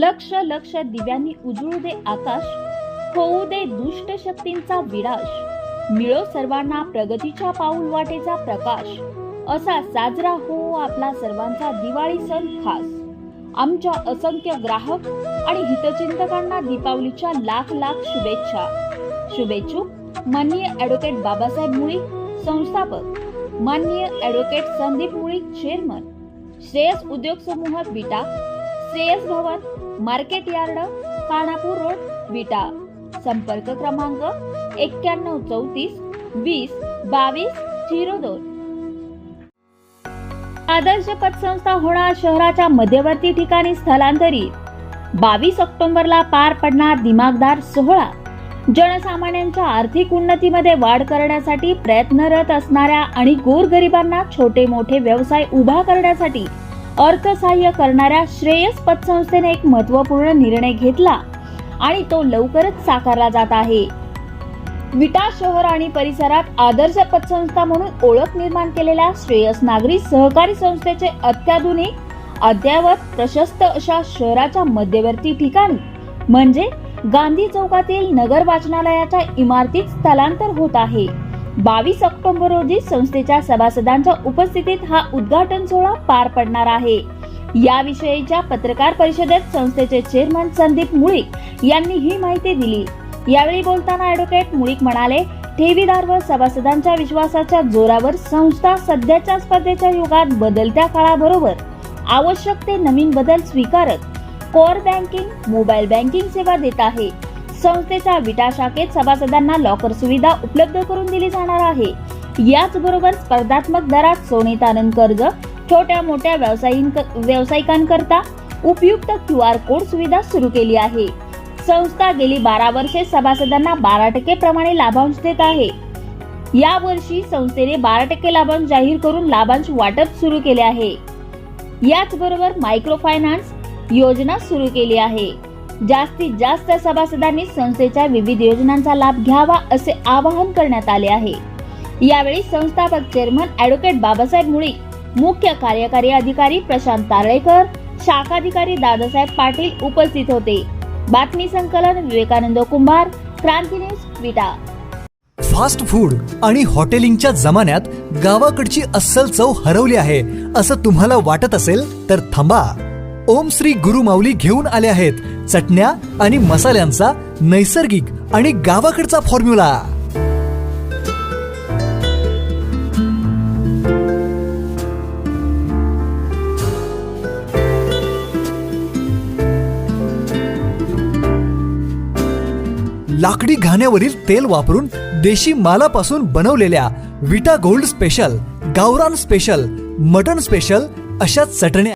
लक्ष लक्ष दिव्यांनी उजळू दे आकाश होऊ दे दुष्ट शक्तींचा विराश. मिळो सर्वांना प्रगतीच्या पाऊल वाटेचा प्रकाश. असा साजरा हो आपला सर्वांचा दिवाळी सण खास. आमच्या असंख्य ग्राहक आणि हितचिंतकांना दीपावलीच्या लाख लाख शुभेच्छा. शुभेच्छुक माननीय ॲडव्होकेट बाबासाहेब मुळी संस्थापक. माननीय ॲडव्होकेट संदीप मुळी चेअरमन. श्रेयस उद्योग समूह Vita Shreyas Bhavan market yard Khanapur road Vita. संपर्क क्रमांक एक्क्याण्णव चौतीस वीस बावीस झिरो दोन. आदर्श पतसंस्था होणार शहराच्या मध्यवर्ती ठिकाणी स्थलांतरित. बावीस ऑक्टोबरला पार पडणार दिमागदार सोहळा. जनसामान्यांच्या आर्थिक उन्नतीमध्ये वाढ करण्यासाठी प्रयत्नरत असणाऱ्या आणि गोरगरिबांना छोटे मोठे व्यवसाय उभा करण्यासाठी अर्थसहाय्य करणाऱ्या श्रेयस पतसंस्थेने एक महत्त्वपूर्ण निर्णय घेतला आणि तो लवकरच साकारला जात आहे. विटा शहर आणि परिसरात आदर्श पतसंस्था म्हणून ओळख निर्माण केलेल्या श्रेयस नागरी सहकारी संस्थेचे अत्याधुनिक अद्ययावत प्रशस्त अशा शहराच्या मध्यवर्ती ठिकाणी म्हणजे गांधी चौकातील नगर वाचनालयाच्या इमारतीत स्थलांतर होत आहे. बावीस ऑक्टोबर रोजी संस्थेच्या सभासदांच्या उपस्थितीत हा उद्घाटन सोहळा पार पडणार आहे. याविषयीच्या पत्रकार परिषदेत संस्थेचे चेअरमन संदीप मुळीक यांनी ही माहिती दिली. यावेळी बोलताना ॲडव्होकेट मुळीक म्हणाले ठेवीदार व सभासदांच्या विश्वासाच्या जोरावर संस्था सध्याच्या स्पर्धेच्या युगात बदलत्या काळाबरोबर आवश्यक ते नवीन बदल स्वीकारत कोर बँकिंग मोबाईल बँकिंग सेवा देत आहे. संस्थेच्या विटा शाखेत सभासदांना लॉकर सुविधा उपलब्ध करून दिली जाणार आहे. याचबरोबर स्पर्धात्मक दरात सोने तारण कर्ज छोट्या मोठ्या व्यावसायिक व्यावसायिकांकरता उपयुक्त क्यू आर कोड सुविधा सुरू केली आहे. संस्था गेली बारा वर्षे सभासदांना बारा टक्के प्रमाणे लाभांश देत आहे. या वर्षी संस्थेने बारा टक्के लाभांश जाहीर करून लाभांश वाटप सुरू केले आहे. याचबरोबर मायक्रो फायनान्स योजना सुरू केली आहे. जास्तीत जास्त सभासदांनी संस्थेच्या विविध योजनांचा लाभ घ्यावा असे आवाहन करण्यात आले आहे. यावेळी संस्थापक चेअरमन ॲडव्होकेट बाबासाहेब मुळी मुख्य कार्यकारी अधिकारी प्रशांत तारळेकर शाखाधिकारी दादासाहेब पाटील उपस्थित होते. बातमी संकलन Vivekanand Kumbhar Kranti news Vita. Fast food आणि हॉटेलिंगच्या जमान्यात गावाकडची अस्सल चव हरवली आहे असं तुम्हाला वाटत असेल तर थांबा. ओम श्री गुरु माऊली घेऊन आले आहेत. चटण्या आणि मसाल्यांचा नैसर्गिक आणि गावाकडचा फॉर्म्युला लाकडी घाण्यावरील तेल वापरून देशी मालापासून बनवलेल्या विटा गोल्ड स्पेशल गावरान स्पेशल मटन स्पेशल अशा चटण्या